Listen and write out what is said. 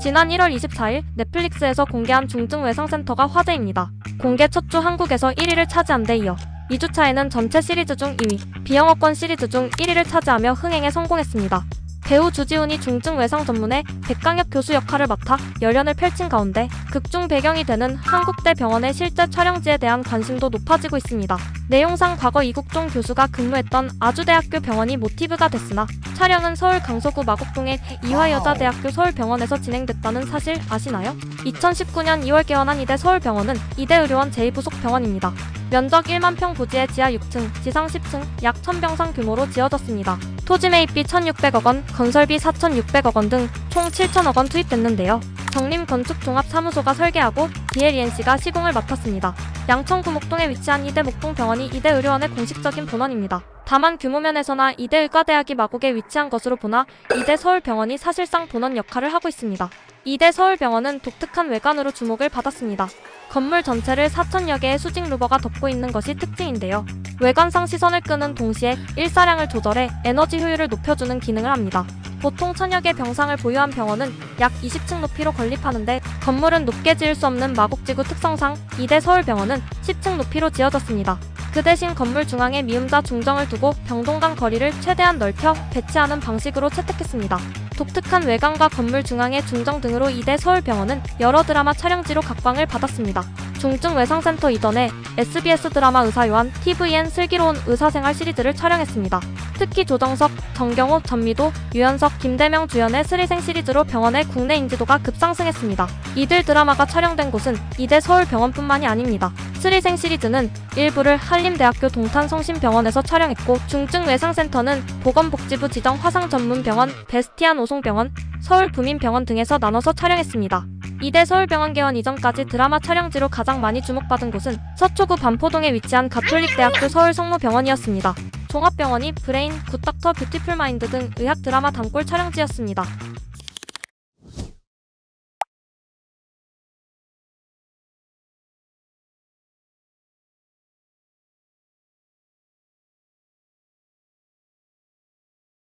지난 1월 24일 넷플릭스에서 공개한 중증 외상센터가 화제입니다. 공개 첫 주 한국에서 1위를 차지한 데 이어 2주차에는 전체 시리즈 중 2위, 비영어권 시리즈 중 1위를 차지하며 흥행에 성공했습니다. 배우 주지훈이 중증 외상 전문의 백강엽 교수 역할을 맡아 열연을 펼친 가운데 극중 배경이 되는 한국대 병원의 실제 촬영지에 대한 관심도 높아지고 있습니다. 내용상 과거 이국종 교수가 근무했던 아주대학교 병원이 모티브가 됐으나 촬영은 서울 강서구 마곡동의 이화여자대학교 서울병원에서 진행됐다는 사실 아시나요? 2019년 2월 개원한 이대 서울병원은 이대 의료원 제2부속 병원입니다. 면적 1만 평 부지의 지하 6층, 지상 10층, 약 1000병상 규모로 지어졌습니다. 토지 매입비 1,600억 원, 건설비 4,600억 원 등 총 7천억 원 투입됐는데요. 정림 건축종합사무소가 설계하고 DLENC가 시공을 맡았습니다. 양천구 목동에 위치한 이대 목동병원이 이대 의료원의 공식적인 본원입니다. 다만 규모 면에서나 이대 의과대학이 마곡에 위치한 것으로 보나 이대 서울병원이 사실상 본원 역할을 하고 있습니다. 이대 서울병원은 독특한 외관으로 주목을 받았습니다. 건물 전체를 4천여 개의 수직 루버가 덮고 있는 것이 특징인데요. 외관상 시선을 끄는 동시에 일사량을 조절해 에너지 효율을 높여주는 기능을 합니다. 보통 천여 개 병상을 보유한 병원은 약 20층 높이로 건립하는데 건물은 높게 지을 수 없는 마곡지구 특성상 이대 서울병원은 10층 높이로 지어졌습니다. 그 대신 건물 중앙에 미음자 중정을 두고 병동 간 거리를 최대한 넓혀 배치하는 방식으로 채택했습니다. 독특한 외관과 건물 중앙의 중정 등으로 이대 서울병원은 여러 드라마 촬영지로 각광을 받았습니다. 중증 외상센터 이전에 SBS 드라마 의사요한, TVN 슬기로운 의사생활 시리즈를 촬영했습니다. 특히 조정석, 정경호, 전미도, 유연석, 김대명 주연의 스리생 시리즈로 병원의 국내 인지도가 급상승했습니다. 이들 드라마가 촬영된 곳은 이대 서울병원뿐만이 아닙니다. 스리생 시리즈는 일부를 한림대학교 동탄성심병원에서 촬영했고 중증 외상센터는 보건복지부 지정 화상 전문 병원 베스티안 오송병원, 서울부민병원 등에서 나눠서 촬영했습니다. 이대 서울병원 개원 이전까지 드라마 촬영지로 가장 많이 주목받은 곳은 서초구 반포동에 위치한 가톨릭대학교 서울성모병원이었습니다. 종합병원이 브레인, 굿닥터, 뷰티풀 마인드 등 의학 드라마 단골 촬영지였습니다.